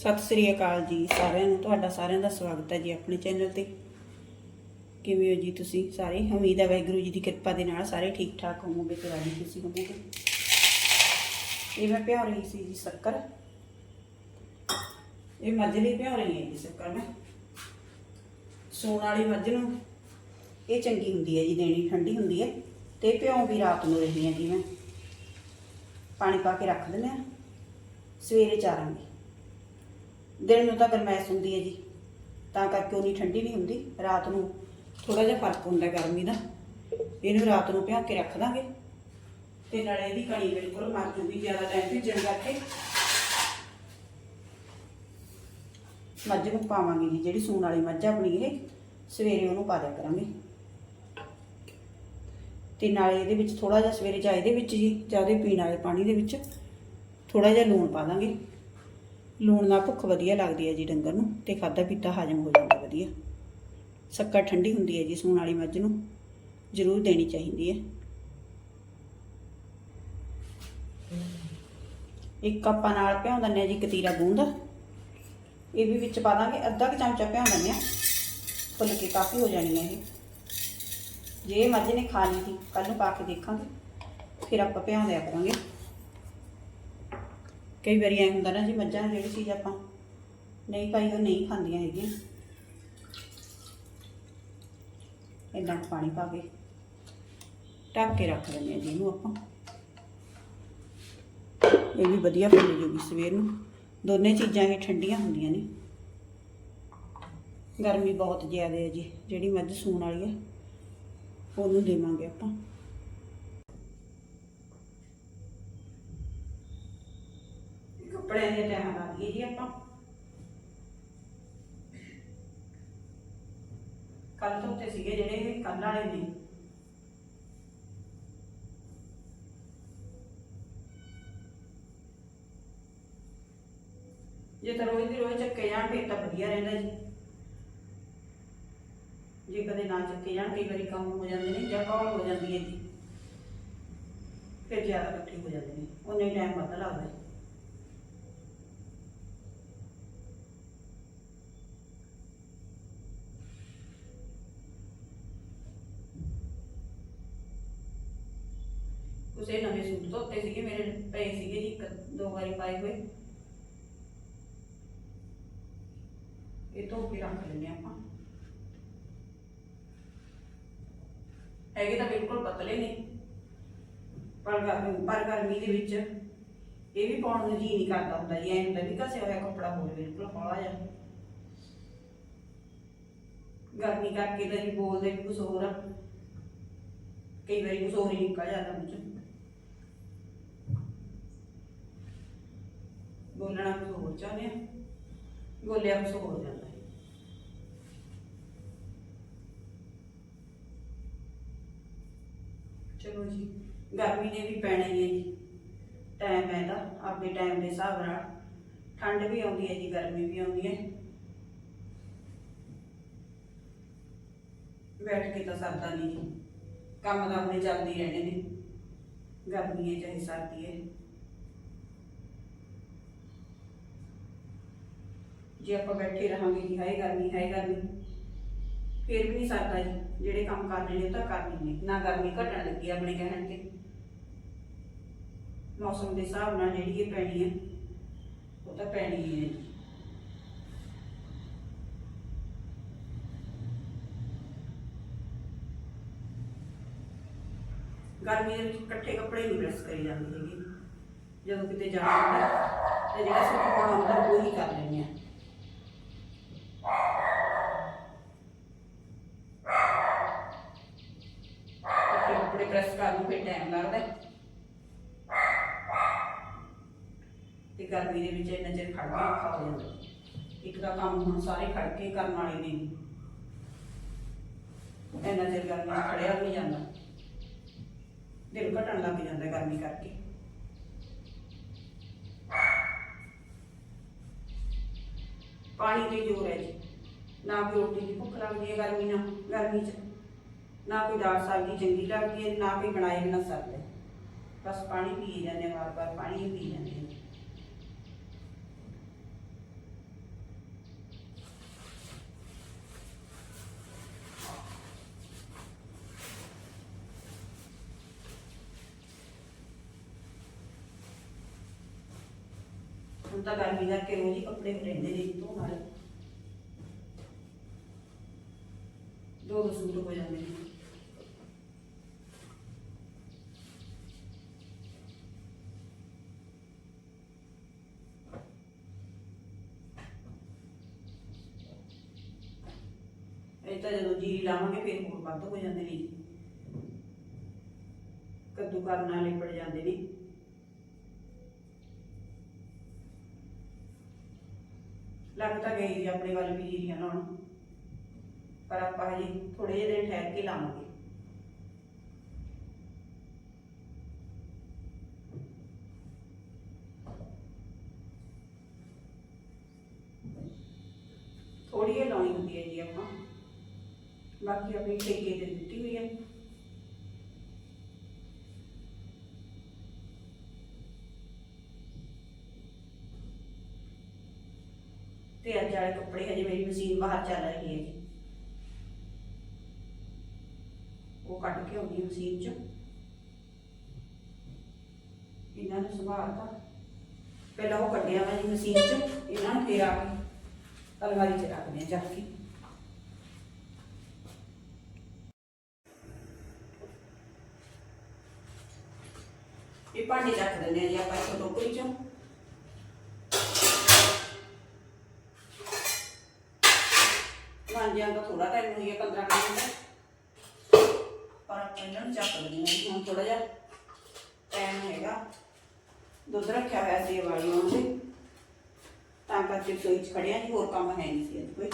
ਸਤਿ ਸ੍ਰੀ ਅਕਾਲ ਜੀ ਸਾਰਿਆਂ ਨੂੰ, ਤੁਹਾਡਾ ਸਾਰਿਆਂ ਦਾ ਸਵਾਗਤ ਹੈ ਜੀ ਆਪਣੇ ਚੈਨਲ ਤੇ। ਕਿਵੇਂ ਹੋ ਜੀ ਤੁਸੀਂ ਸਾਰੇ? ਉਮੀਦ ਹੈ ਵਾਹਿਗੁਰੂ ਜੀ ਦੀ ਕਿਰਪਾ ਦੇ ਨਾਲ ਸਾਰੇ ਠੀਕ ਠਾਕ ਹੋਵੋਗੇ, ਤੇ ਰਾਜੀ ਖੁਸ਼ੀ ਹੋਵੋਗੇ। ਇਹ ਮੈਂ ਭਿਉਂ ਰਹੀ ਸੀ ਜੀ ਸ਼ੱਕਰ। ਇਹ ਮੱਝ ਲਈ ਭਿਉਂ ਰਹੀ ਹੈ ਜੀ ਸ਼ੱਕਰ ਮੈਂ। ਸੂਣ ਵਾਲੀ ਮੱਝ ਨੂੰ ਇਹ ਚੰਗੀ ਹੁੰਦੀ ਹੈ ਜੀ, ਦੇਣੀ ਠੰਡੀ ਹੁੰਦੀ ਹੈ, ਤੇ ਭਿਉਂ ਵੀ ਰਾਤ ਨੂੰ ਰਹੀ ਹੈ ਜੀ ਮੈਂ। ਪਾਣੀ ਪਾ ਕੇ ਰੱਖ ਦਿੰਦੇ ਆ ਸਵੇਰੇ ਚਾਰਾਂਗੇ। ਦਿਨ ਨੂੰ ਤਾਂ ਗਰਮੈਸ਼ ਹੁੰਦੀ ਹੈ ਜੀ। ਤਾਂ ਕਰਕੇ ਉਹ ਨਹੀਂ ਠੰਡੀ ਨਹੀਂ ਹੁੰਦੀ। ਰਾਤ ਨੂੰ ਥੋੜਾ ਜਿਹਾ ਫ਼ਰਕ ਹੁੰਦਾ ਗਰਮੀ ਦਾ। ਇਹਨੂੰ ਰਾਤ ਨੂੰ ਭਿਓ ਕੇ ਰੱਖ ਦਾਂਗੇ। ਤੇ ਨਾਲੇ ਇਹਦੀ ਕਣੀ ਬਿਲਕੁਲ ਮਰ ਜੂਗੀ ਜ਼ਿਆਦਾ ਟਾਈਮ ਭਿੱਜਣ ਕਰਕੇ। ਮੱਝ ਨੂੰ ਪਾਵਾਂਗੇ ਜੀ, ਜਿਹੜੀ ਸੂਣ ਵਾਲੀ ਮੱਝ ਆ ਆਪਣੀ ਇਹ, ਸਵੇਰੇ ਉਹਨੂੰ ਪਾ ਦਿਆ ਕਰਾਂਗੇ। ਤੇ ਨਾਲੇ ਇਹਦੇ ਵਿੱਚ ਥੋੜਾ ਜਿਹਾ ਸਵੇਰੇ ਚਾਹ ਇਹਦੇ ਵਿੱਚ ਜੀ ਜ਼ਿਆਦਾ ਪੀਣ ਵਾਲੇ ਪਾਣੀ ਦੇ ਵਿੱਚ ਥੋੜਾ ਜਿਹਾ ਲੂਣ ਪਾ ਦਾਂਗੇ। ਲੂਣ ਨਾਲ ਭੁੱਖ ਵਧੀਆ ਲੱਗਦੀ ਹੈ ਜੀ ਡੰਗਰ ਨੂੰ ਤੇ ਖਾਦਾ ਪੀਤਾ ਹਾਜ਼ਮ ਹੋ ਜਾਂਦਾ ਵਧੀਆ। ਸ਼ੱਕਰ ਠੰਡੀ ਹੁੰਦੀ ਹੈ ਜੀ ਸੂਣ ਵਾਲੀ ਮੱਝ ਨੂੰ, ਜ਼ਰੂਰ ਦੇਣੀ ਚਾਹੀਦੀ ਹੈ। ਇੱਕ ਕੱਪਾਂ ਨਾਲ ਭਿਉਂ ਦਿੰਦੇ ਆ ਜੀ ਕਤੀਰਾ ਗੂੰਦ ਇਹ ਵੀ ਵਿੱਚ ਪਾ ਦਾਂਗੇ, ਅੱਧਾ ਕੁ ਚਮਚਾ ਭਿਉਂ ਦਿੰਦੇ ਆ ਫੁੱਲ ਕੇ ਕਾਫੀ ਹੋ ਜਾਣੀ ਹੈ ਇਹ। ਜੇ ਇਹ ਮੱਝ ਨੇ ਖਾ ਲਈ ਸੀ ਕੱਲ ਨੂੰ ਪਾ ਕੇ ਦੇਖਾਂਗੇ, ਫਿਰ ਆਪਾਂ ਭਿਉਂ ਦਿਆ ਕਰਾਂਗੇ। ਕਈ ਵਾਰੀ ਐ ਹੁੰਦਾ ਨਾ ਜੀ ਮੱਝਾਂ ਜਿਹੜੀ ਚੀਜ਼ ਆਪਾਂ ਨਹੀਂ ਪਾਈ, ਉਹ ਨਹੀਂ ਖਾਂਦੀਆਂ ਹੈਗੀਆਂ। ਇੰਨਾ ਪਾਣੀ ਪਾ ਕੇ ਢੱਕ ਕੇ ਰੱਖ ਦਿੰਦੇ ਆ ਜੀ ਇਹਨੂੰ ਆਪਾਂ। ਇਹ ਵੀ ਵਧੀਆ ਫੁੱਲ ਜੂਗੀ ਸਵੇਰ ਨੂੰ। ਦੋਨੇ ਚੀਜ਼ਾਂ ਇਹ ਠੰਡੀਆਂ ਹੁੰਦੀਆਂ ਨੇ। ਗਰਮੀ ਬਹੁਤ ਜ਼ਿਆਦਾ ਹੈ ਜੀ। ਜਿਹੜੀ ਮੱਝ ਸੂਣ ਵਾਲੀ ਹੈ ਉਹਨੂੰ ਦੇਵਾਂਗੇ ਆਪਾਂ। ਕੱਪੜਿਆਂ ਦੇ ਟਾਈਮ ਲਾ ਦਈਏ ਜੀ ਆਪਾਂ। ਕੱਲ ਧੋਤੇ ਸੀਗੇ ਜਿਹੜੇ ਕੱਲ ਵਾਲੇ ਨੇ ਜੇ ਤਾਂ ਰੋਜ਼ ਦੀ ਰੋਜ਼ ਚੱਕੇ ਜਾਣ, ਫਿਰ ਤਾਂ ਵਧੀਆ ਰਹਿੰਦਾ ਜੀ। ਜੇ ਕਦੇ ਨਾ ਚੱਕੇ ਜਾਣ, ਕਈ ਵਾਰੀ ਕੰਮ ਹੋ ਜਾਂਦੇ ਨੇ ਜਾਂ ਕੌਲ ਹੋ ਜਾਂਦੀ ਹੈ ਜੀ। ਫਿਰ ਜ਼ਿਆਦਾ ਇਕੱਠੇ ਹੋ ਜਾਂਦੇ ਨੇ ਉਹਨੇ ਟਾਈਮ ਵੱਧ ਲੱਗਦਾ ਹੈ ਕੁਸੇ ਨਵੇਂ ਸੂਟ ਧੋਤੇ ਸੀਗੇ ਮੇਰੇ ਪਏ ਸੀਗੇ ਜੀ ਇੱਕ ਦੋ ਵਾਰੀ ਪਾਏ ਹੋਏ ਇਹ ਧੋ ਕੇ ਰੱਖ ਲੈਂਦੇ ਹਾਂ ਆਪਾਂ। ਹੈਗੇ ਤਾਂ ਬਿਲਕੁਲ ਪਤਲੇ ਨੇ, ਪਰ ਗਰ- ਪਰ ਗਰਮੀ ਦੇ ਵਿੱਚ ਇਹ ਵੀ ਪਾਉਣ ਨੂੰ ਜੀ ਨਹੀਂ ਕਰਦਾ ਹੁੰਦਾ ਜੀ, ਐਂ ਹੁੰਦਾ ਵੀ ਘਸਿਆ ਹੋਇਆ ਕੱਪੜਾ ਹੋਵੇ, ਬਿਲਕੁਲ ਹੌਲਾ ਜਿਹਾ। ਗਰਮੀ ਕਰਕੇ ਤਾਂ ਜੀ ਬੋਲਦੇ ਵੀ ਕੁਛ ਹੋਰ ਆ। ਕਈ ਵਾਰੀ ਕੁਛ ਹੋਰ ਹੀ ਨਿਕਲ ਜਾਂਦਾ ਮੂੰਹ ਚੋਂ ਬੋਲਣਾ ਕੁਛ ਹੋਰ ਚਾਹੁੰਦੇ ਆ? ਬੋਲਿਆ ਕੁਛ ਹੋਰ ਜਾਂਦਾ ਹੈ। ਚਲੋ ਜੀ, ਗਰਮੀ ਨੇ ਵੀ ਪੈਣਾ ਹੈ ਜੀ। ਟਾਈਮ ਹੈ ਦਾ ਆਪਣੇ ਟਾਈਮ ਦੇ ਹਿਸਾਬ ਨਾਲ। ਠੰਡ ਵੀ ਆਉਂਦੀ ਹੈ ਜੀ, ਗਰਮੀ ਵੀ ਆਉਂਦੀ ਹੈ। ਬੈਠ ਕੇ ਤਾਂ ਸਰਦਾ ਨਹੀਂ ਜੀ। ਕੰਮ ਤਾਂ ਆਪਣੇ ਚੱਲਦੇ ਰਹਿਣੇ ਨੇ। ਗਰਮੀ ਹੈ, ਚਾਹੇ ਸਰਦੀ ਹੈ। ਜੇ ਆਪਾਂ ਬੈਠੇ ਰਹਾਂਗੇ ਜੀ, ਹਾਏ ਗਰਮੀ ਹਾਏ ਗਰਮੀ। ਫਿਰ ਵੀ ਨਹੀਂ ਸਰਦਾ ਜੀ, ਜਿਹੜੇ ਕੰਮ ਕਰਨੇ ਨੇ ਉਹ ਤਾਂ ਕਰਨੇ ਨੇ, ਨਾ ਗਰਮੀ ਘਟਣ ਲੱਗੀ ਆਪਣੇ ਕਹਿਣ ਤੇ। ਮੌਸਮ ਦੇ ਹਿਸਾਬ ਨਾਲ ਜਿਹੜੀ ਇਹ ਪੈਣੀ ਹੈ ਉਹ ਤਾਂ ਪੈਣੀ ਹੀ ਹੈ ਜੀ। ਗਰਮੀ ਦੇ ਵਿੱਚ ਇਕੱਠੇ ਕੱਪੜੇ ਨਹੀਂ ਪ੍ਰੈਸ ਕਰੀ ਜਾਂਦੇ ਹੈਗੇ। ਜਦੋਂ ਕਿਤੇ ਜਾਣਾ ਹੁੰਦਾ, ਤੇ ਜਿਹੜਾ ਸੂਟ ਹੁੰਦਾ, ਉਹ ਹੀ ਕਰ ਲੈਂਦੇ ਆ ਇਕੱਠੇ ਕੱਪੜੇ ਪ੍ਰੈਸ ਕਰਨ ਨੂੰ ਫਿਰ ਟਾਈਮ ਲੱਗਦਾ ਹੈ। ਤੇ ਗਰਮੀ ਦੇ ਵਿੱਚ ਇੰਨਾ ਚਿਰ ਖੜਨਾ ਔਖਾ ਹੋ ਜਾਂਦਾ ਇੱਕ ਦਾ ਕੰਮ ਹੁਣ ਸਾਰੇ ਖੜ ਕੇ ਕਰਨ ਵਾਲੇ ਨੇ। ਇੰਨਾ ਚਿਰ ਗਰਮੀ 'ਚ ਖੜਿਆ ਵੀ ਨਹੀਂ ਜਾਂਦਾ। ਦਿਲ ਘਟਣ ਲੱਗ ਜਾਂਦਾ ਗਰਮੀ ਕਰਕੇ। ਪਾਣੀ ਦੀ ਜ਼ੋਰ ਹੈ ਜੀ। ਨਾ ਕੋਈ ਰੋਟੀ ਦੀ ਭੁੱਖ ਲੱਗਦੀ ਹੈ ਗਰਮੀ ਨਾਲ, ਗਰਮੀ 'ਚ। ਨਾ ਕੋਈ ਦਾਲ ਸਬਜ਼ੀ ਚੰਗੀ ਲੱਗਦੀ ਹੈ, ਨਾ ਕੋਈ ਬਣਾਏ ਬਿਨਾ ਸਰਦਾ। ਹੈ। ਬਸ ਪਾਣੀ ਪੀ ਜਾਂਦੇ ਵਾਰ ਵਾਰ ਪਾਣੀ ਹੀ ਪੀ ਜਾਂਦੇ ਹਾਂ। ਹੁਣ ਤਾਂ ਗਰਮੀ ਕਰਕੇ ਰੋਜ਼ ਹੀ ਕੱਪੜੇ ਰਹਿੰਦੇ ਨੇ ਧੋਣ ਵਾਲੇ। ਦੋ ਦੋ ਸੂਟ ਹੋ ਜਾਂਦੇ ਨੇ। ਇਹ ਤਾਂ ਜਦੋਂ ਜੀਰੀ ਲਾਵਾਂਗੇ, ਫਿਰ ਹੋਰ ਵੱਧ ਹੋ ਜਾਂਦੇ ਨੇ ਕੱਦੂ ਕਰਨ ਨਾਲ ਪੜ ਜਾਂਦੇ ਨੇ। ਲੱਗ ਤਾਂ ਗਈ ਜੀ ਆਪਣੇ ਵੱਲ ਵੀ ਜੀਰੀਆਂ ਪਰ ਆਪਾਂ ਹਜੇ ਥੋੜੇ ਜਿਹੇ ਦਿਨ ਠਹਿਰ ਕੇ ਲਾਵਾਂਗੇ। ਥੋੜੀ ਜਿਹੀ ਲਾਉਣੀ ਹੁੰਦੀ ਹੈ ਜੀ ਆਪਾਂ। ਬਾਕੀ ਆਪਣੀ ਠੇਕੇ ਤੇ ਦਿੱਤੀ ਹੋਈ ਹੈ। ਕੱਪੜੇ ਹਜੇ ਮੇਰੀ ਮਸ਼ੀਨ ਬਾਹਰ ਚੱਲ ਰਹੀ ਹੈ ਜੀ। ਉਹ ਕੱਢ ਕੇ ਆਉਂਦੀ ਇਹਨਾਂ ਨੂੰ ਸੰਭਾਲਤਾ ਪਹਿਲਾਂ ਉਹ ਕੱਢਿਆ ਵਾ ਜੀ ਮਸ਼ੀਨ ਚ, ਇਹਨਾਂ ਨੂੰ ਫੇਰ ਆ ਕੇ ਅਲਮਾਰੀ ਚ ਰੱਖਦੇ ਆ ਚੱਕ ਕੇ। ਇਹ ਭਾਂਡੇ ਰੱਖ ਦਿੰਦੇ ਆ ਜੀ ਆਪਾਂ ਇੱਕ ਟੋਕਰੀ ਚੋਂ। ਥੋੜਾ ਟਾਈਮ ਹੋਈ ਹੈ 15 ਮਿੰਟ ਪਰ ਆਪਾਂ ਇਹਨਾਂ ਨੂੰ ਚੱਕ ਲੈਂਦੇ ਹਾਂ ਹੁਣ ਥੋੜਾ ਜਿਹਾ ਟਾਈਮ ਹੈਗਾ। ਦੁੱਧ ਰੱਖਿਆ ਹੋਇਆ ਸੀ ਵਾਲੀ ਉਹਨੇ ਤਾਂ ਕਰਕੇ ਰਸੋਈ 'ਚ ਖੜਿਆ ਜੀ, ਹੋਰ ਕੰਮ ਹੈ ਨਹੀਂ ਸੀ ਅੱਜ ਕੋਈ।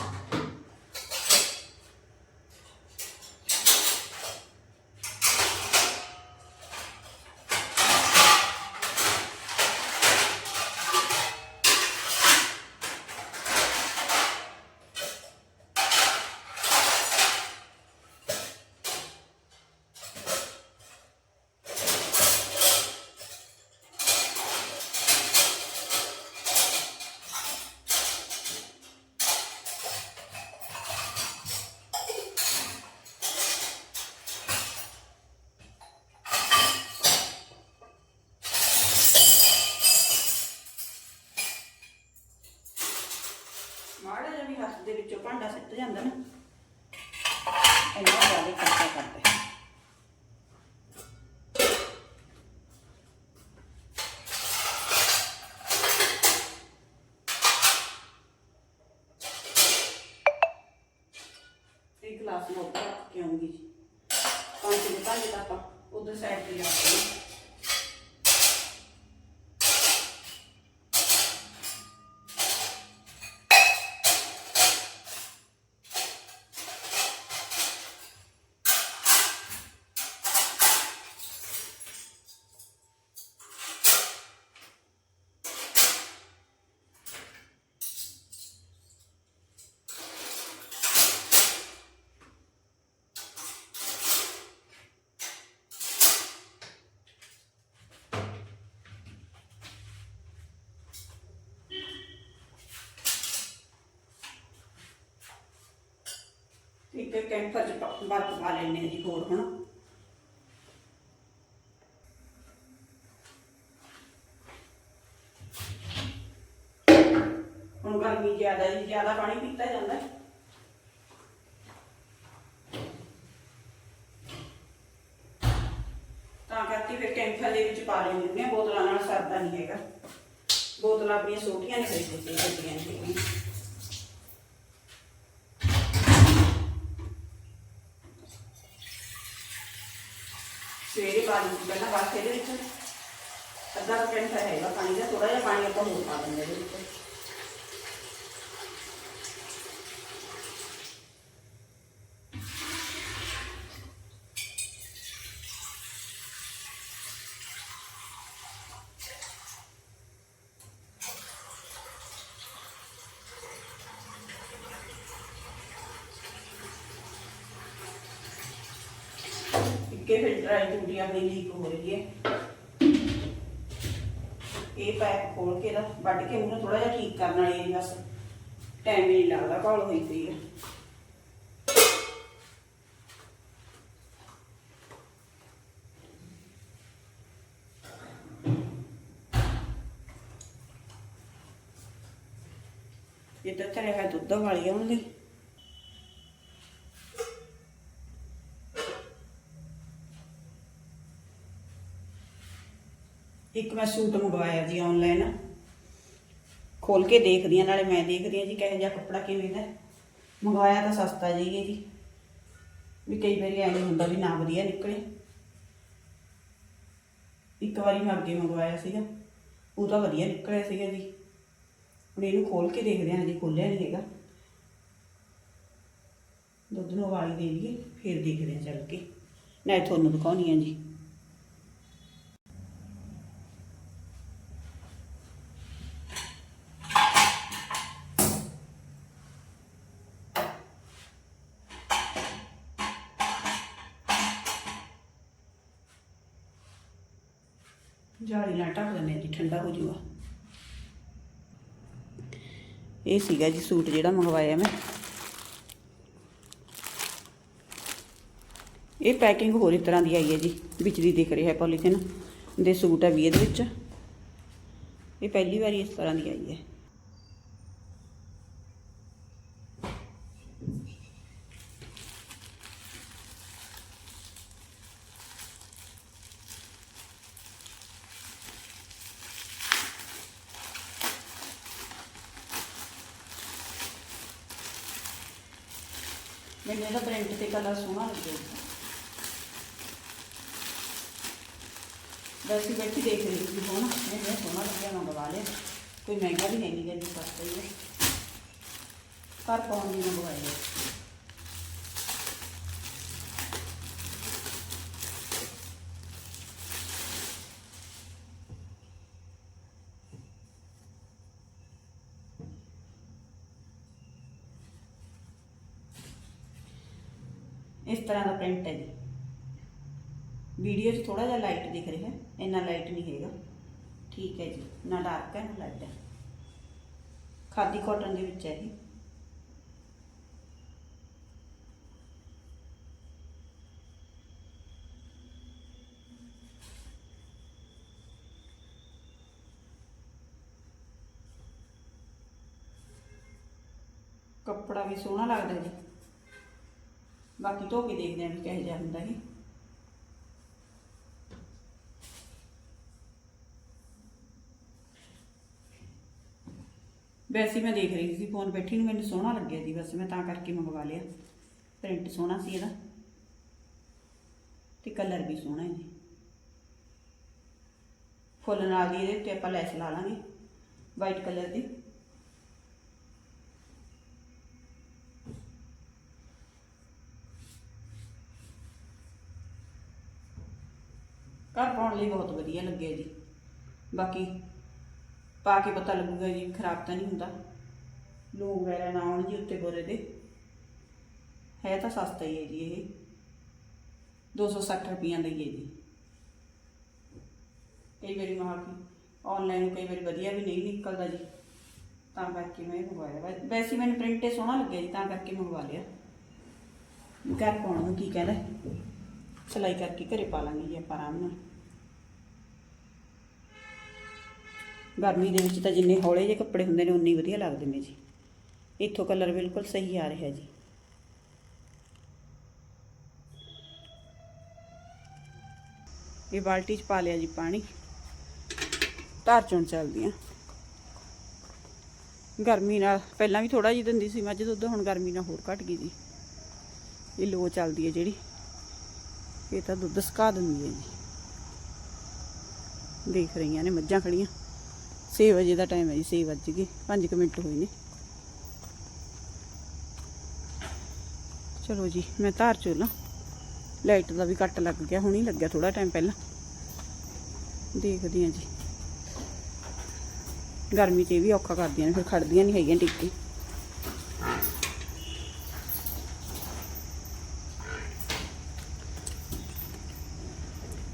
ਵਿੱਚੋਂ ਭਾਂਡਾ ਜਾਂਦਾ ਨਾ। ਇੰਨਾ ਜ਼ਿਆਦਾ ਖਰਚਾ ਕਰਦਾ। ਇੱਕ ਗਲਾਸ ਨੂੰ ਉੱਪਰ ਜੀ ਪੰਜ ਦੇ ਭਾਂਡੇ ਤਾਂ ਆਪਾਂ ਉਧਰ ਸਾਈਡ ਤੇ ਰੱਖ ਦਿੰਦੇ ਇੱਕ ਚ ਪ- ਬਰਫ ਪਾ ਲੈਣੇ ਆ ਜੀ ਹੋਰ ਹੁਣ। ਹੁਣ ਗਰਮੀ ਜ਼ਿਆਦਾ ਜੀ, ਜ਼ਿਆਦਾ ਪਾਣੀ ਪੀਤਾ ਜਾਂਦਾ ਹੈ। ਤਾਂ ਕਰਕੇ ਫਿਰ ਕੈਂਪਰ ਦੇ ਵਿੱਚ ਪਾ ਲੈਂਦੇ ਹੁੰਦੇ ਬੋਤਲਾਂ ਨਾਲ ਸਰਦਾ ਨਹੀਂ ਹੈਗਾ। ਬੋਤਲਾਂ ਆਪਣੀਆਂ ਛੋਟੀਆਂ ਨੇ ਖਰੀਦੇ ਸੀ ਗੱਡੀਆਂ ਨੇ ਸਵੇਰੇ ਪਾਣੀ ਪਹਿਲਾਂ ਬਾਅਦ ਇਹਦੇ ਵਿੱਚ ਅੱਧਾ ਹੈਗਾ, ਪਾਣੀ ਦਾ ਥੋੜਾ ਜਿਹਾ ਪਾਣੀ ਆਪਾਂ ਹੋਰ ਪਾ ਦਿੰਦੇ ਇਹਦੇ ਵਿੱਚ। ਇੱਕੇ ਫਿਲਟਰ ਵਾਲੀ ਟੂਟੀ ਆਪਣੀ ਲੀਕ ਹੋ ਰਹੀ ਹੈ। ਇਹ ਪਾਈਪ ਖੋਲ ਕੇ ਦਾ ਵੱਢ ਕੇ ਮੈਨੂੰ ਥੋੜਾ ਜਿਹਾ ਠੀਕ ਕਰਨ ਵਾਲੀ ਹੈ ਬਸ। ਟਾਈਮ ਨਹੀਂ ਲੱਗਦਾ ਕਾਲ ਹੋਈ ਪਈ ਹੈ ਜਿੱਦਾਂ ਧਰਿਆ ਹੋਇਆ ਦੁੱਧ ਵਾਲੀ ਆਉਂਦੀ ਇੱਕ ਮੈਂ ਸੂਟ ਮੰਗਵਾਇਆ ਜੀ ਆਨਲਾਈਨ ਖੋਲ ਕੇ ਦੇਖਦੀ ਆ ਨਾਲੇ ਮੈਂ ਦੇਖਦੀ ਆ ਜੀ ਕਿਹੋ ਜਿਹਾ ਕੱਪੜਾ ਕਿਵੇਂ ਦਾ ਮੰਗਵਾਇਆ ਤਾਂ ਸਸਤਾ ਜੀ ਹੈ ਜੀ। ਵੀ ਕਈ ਵਾਰੀ ਐਂ ਹੁੰਦਾ ਵੀ ਨਾ ਵਧੀਆ ਨਿਕਲੇ। ਇੱਕ ਵਾਰੀ ਮੈਂ ਅੱਗੇ ਮੰਗਵਾਇਆ ਸੀਗਾ, ਉਹ ਤਾਂ ਵਧੀਆ ਨਿਕਲਿਆ ਸੀਗਾ ਜੀ। ਹੁਣ ਇਹਨੂੰ ਖੋਲ ਕੇ ਦੇਖਦੇ ਹਾਂ ਜੀ ਖੋਲਿਆ ਨਹੀਂ ਹੈਗਾ। ਦੁੱਧ ਨੂੰ ਉਬਾਲੀ ਦੇ ਲਈਏ ਫਿਰ ਦੇਖਦੇ ਹਾਂ ਚੱਲ ਕੇ। ਨਾ ਤੁਹਾਨੂੰ ਦਿਖਾਉਣੀ ਆ ਜੀ। ਜਾਲੀ ਨਾਲ ਢੱਕ ਦਿੰਦੇ ਜੀ, ਠੰਡਾ ਹੋ ਜੂਗਾ ਇਹ ਸੀਗਾ ਜੀ ਸੂਟ ਜਿਹੜਾ ਮੰਗਵਾਇਆ ਮੈਂ। ਇਹ ਪੈਕਿੰਗ ਹੋਰ ਇਸ ਤਰ੍ਹਾਂ ਦੀ ਆਈ ਹੈ ਜੀ ਵਿੱਚ ਦੀ ਦਿਖ ਰਿਹਾ ਹੈ ਪੋਲੀਥੀਨ ਦੇ ਸੂਟ ਹੈ ਵੀ ਇਹਦੇ ਵਿੱਚ। ਇਹ ਪਹਿਲੀ ਵਾਰੀ ਇਸ ਤਰ੍ਹਾਂ ਦੀ ਆਈ ਹੈ। ਮੈਨੂੰ ਇਹਦਾ ਪ੍ਰਿੰਟ ਤੇ ਕਲਰ ਸੋਹਣਾ ਲੱਗਿਆ। ਵੈਸੇ ਬੈਠੀ ਦੇਖ ਰਹੀ ਸੀ ਹੁਣ ਮੈਨੂੰ ਸੋਹਣਾ ਲੱਗਿਆ, ਮੈਂ ਮੰਗਵਾ ਲਿਆ। ਕੋਈ ਮਹਿੰਗਾ ਵੀ ਨਹੀਂ ਹੈ ਜੀ, ਸਸਤਾ ਹੀ ਹੈ। ਘਰ ਪਾਉਣ ਦੀ ਮੰਗਵਾਈ ਤਰ੍ਹਾਂ ਦਾ ਪ੍ਰਿੰਟ ਹੈ ਜੀ। ਵੀਡੀਓ 'ਚ ਥੋੜਾ ਜਿਹਾ ਲਾਈਟ ਦਿਖ ਰਿਹਾ, ਇੰਨਾ ਲਾਈਟ ਨਹੀਂ ਹੈਗਾ। ਠੀਕ ਹੈ ਜੀ, ਨਾ ਡਾਰਕ ਹੈ, ਨਾ ਲਾਈਟ ਹੈ। ਖਾਦੀ ਕਾਟਨ ਦੇ ਵਿੱਚ ਹੈ ਇਹ। ਕੱਪੜਾ ਵੀ ਸੋਹਣਾ ਲੱਗਦਾ ਜੀ। ਬਾਕੀ ਧੋ ਕੇ ਦੇਖਦੇ ਆਂ ਵੀ ਕਿਹੋ ਜਿਹਾ ਹੁੰਦਾ ਇਹ ਵੈਸੇ ਮੈਂ ਦੇਖ ਰਹੀ ਸੀ ਫੋਨ ਬੈਠੀ ਨੂੰ, ਮੈਨੂੰ ਸੋਹਣਾ ਲੱਗਿਆ ਜੀ ਬਸ ਮੈਂ ਤਾਂ ਕਰਕੇ ਮੰਗਵਾ ਲਿਆ। ਪ੍ਰਿੰਟ ਸੋਹਣਾ ਸੀ ਇਹਦਾ। ਤੇ ਕਲਰ ਵੀ ਸੋਹਣਾ ਹੈ ਜੀ। ਫੁੱਲ ਨਾਲ ਦੀ ਇਹਦੇ ਉੱਤੇ ਆਪਾਂ ਲੈਸ ਲਾ ਲਾਂਗੇ ਵਾਈਟ ਕਲਰ ਦੀ। ਘਰ ਲਈ ਬਹੁਤ ਵਧੀਆ ਲੱਗਿਆ ਜੀ। ਬਾਕੀ ਪਾ ਕੇ ਪਤਾ ਲੱਗੂਗਾ ਜੀ, ਖਰਾਬ ਤਾਂ ਨਹੀਂ ਹੁੰਦਾ। ਲੋਕ ਵਗੈਰਾ ਨਾ ਆਉਣ ਜੀ ਉੱਤੇ ਬੋਰੇ ਦੇ ਹੈ ਤਾਂ ਸਸਤਾ ਹੀ ਹੈ ਜੀ ਇਹ। 260 ਰੁਪਈਆਂ ਦਾ ਹੀ ਹੈ ਜੀ। ਕਈ ਵਾਰੀ ਮਾਰ ਕਿ ਆਨਲਾਈਨ ਕਈ ਵਾਰੀ ਵਧੀਆ ਵੀ ਨਹੀਂ ਨਿਕਲਦਾ ਜੀ। ਤਾਂ ਕਰਕੇ ਮੈਂ ਇਹ ਮੰਗਵਾਇਆ ਵੈਸੇ ਮੈਨੂੰ ਪ੍ਰਿੰਟ ਇਹ ਸੋਹਣਾ ਲੱਗਿਆ ਜੀ, ਤਾਂ ਕਰਕੇ ਮੰਗਵਾ ਲਿਆ। ਘਰ ਪਾਉਣ ਨੂੰ ਕੀ ਕਹਿੰਦਾ? ਸਿਲਾਈ ਕਰਕੇ ਘਰੇ ਪਾ ਲਾਂਗੇ ਜੀ ਆਪਾਂ ਆਰਾਮ ਨਾਲ। ਗਰਮੀ ਦੇ ਵਿੱਚ ਤਾਂ ਜਿੰਨੇ ਹੌਲੇ ਜਿਹੇ ਕੱਪੜੇ ਹੁੰਦੇ ਨੇ, ਉਨੇ ਹੀ ਵਧੀਆ ਲੱਗਦੇ ਨੇ ਜੀ। ਇੱਥੋਂ ਕਲਰ ਬਿਲਕੁਲ ਸਹੀ ਆ ਰਿਹਾ ਜੀ। ਇਹ ਬਾਲਟੀ 'ਚ ਪਾ ਲਿਆ ਜੀ ਪਾਣੀ। ਧਾਰ ਚੋਂ ਚੱਲਦੀਆਂ ਗਰਮੀ ਨਾਲ ਪਹਿਲਾਂ ਵੀ ਥੋੜਾ ਜਿਹਾ ਦਿੰਦੀ ਸੀ ਮੱਝ ਦੁੱਧ ਹੁਣ ਗਰਮੀ ਨਾਲ ਹੋਰ ਘਟ ਗਈ ਜੀ। ਇਹ ਲੋ ਚੱਲਦੀ ਹੈ ਜਿਹੜੀ। ਇਹ ਤਾਂ ਦੁੱਧ ਸੁਕਾ ਦਿੰਦੀ ਹੈ ਜੀ। ਦੇਖ ਰਹੀਆਂ ਨੇ ਮੱਝਾਂ ਖੜੀਆਂ। 6 ਵਜੇ ਦਾ ਟਾਈਮ ਹੈ ਜੀ 6 ਵੱਜ ਗਏ 5 ਮਿੰਟ ਹੋਏ ਨੇ। ਚਲੋ ਜੀ, ਮੈਂ ਧਾਰ ਚੋਲਾਂ। ਲਾਈਟ ਦਾ ਵੀ ਕੱਟ ਲੱਗ ਗਿਆ, ਹੁਣੀ ਲੱਗਿਆ ਥੋੜਾ ਟਾਈਮ ਪਹਿਲਾਂ। ਦੇਖਦੀ ਹਾਂ ਜੀ। ਗਰਮੀ 'ਚ ਇਹ ਵੀ ਔਖਾ ਕਰਦੀਆਂ ਨੇ, ਫਿਰ ਖੜਦੀਆਂ ਨਹੀਂ ਹੈਗੀਆਂ ਟਿੱਕੀ।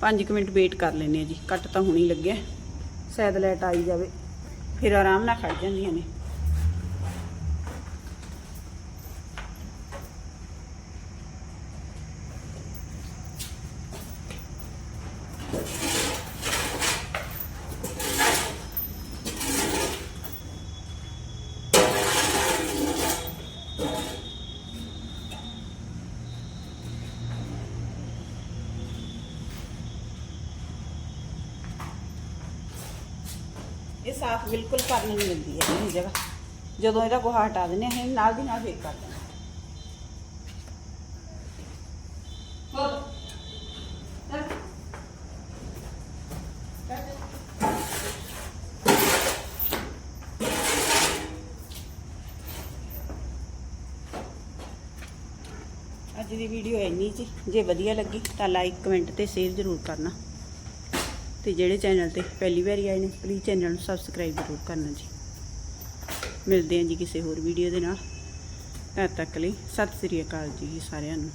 ਪੰਜ ਕੁ ਮਿੰਟ ਵੇਟ ਕਰ ਲੈਂਦੇ ਆ ਜੀ, ਕੱਟ ਤਾਂ ਹੁਣੀ ਲੱਗਿਆ। ਸ਼ਾਇਦ ਲਾਈਟ ਆਈ ਜਾਵੇ ਫਿਰ ਆਰਾਮ ਨਾਲ ਖੜ ਜਾਂਦੀਆਂ ਨੇ। ਸਾਫ਼ ਬਿਲਕੁਲ ਕਰਨ ਨਹੀਂ ਦਿੰਦੀ ਹੈ ਇਹ ਜਗ੍ਹਾ। ਜਦੋਂ ਇਹਦਾ ਗੋਹਾ ਹਟਾ ਦਿੰਦੇ ਹਾਂ ਇਹ ਨਾਲ ਦੀ ਨਾਲ ਫੇਕ ਕਰ ਦਿੰਦੇ ਅੱਜ ਦੀ ਵੀਡੀਓ ਇੰਨੀ ਜੀ। ਜੇ ਵਧੀਆ ਲੱਗੀ ਤਾਂ ਲਾਈਕ ਕਮੈਂਟ ਤੇ ਸ਼ੇਅਰ ਜ਼ਰੂਰ ਕਰਨਾ। ਤੇ ਜਿਹੜੇ ਚੈਨਲ ਤੇ ਪਹਿਲੀ ਵਾਰੀ ਆਏ ਨੇ ਪਲੀਜ਼ ਚੈਨਲ ਨੂੰ ਸਬਸਕ੍ਰਾਈਬ ਜ਼ਰੂਰ ਕਰਨਾ ਜੀ। ਮਿਲਦੇ ਹਾਂ ਜੀ ਕਿਸੇ ਹੋਰ ਵੀਡੀਓ ਦੇ ਨਾਲ। ਤਦ ਤੱਕ ਲਈ ਸਤਿ ਸ੍ਰੀ ਅਕਾਲ ਜੀ ਸਾਰਿਆਂ ਨੂੰ।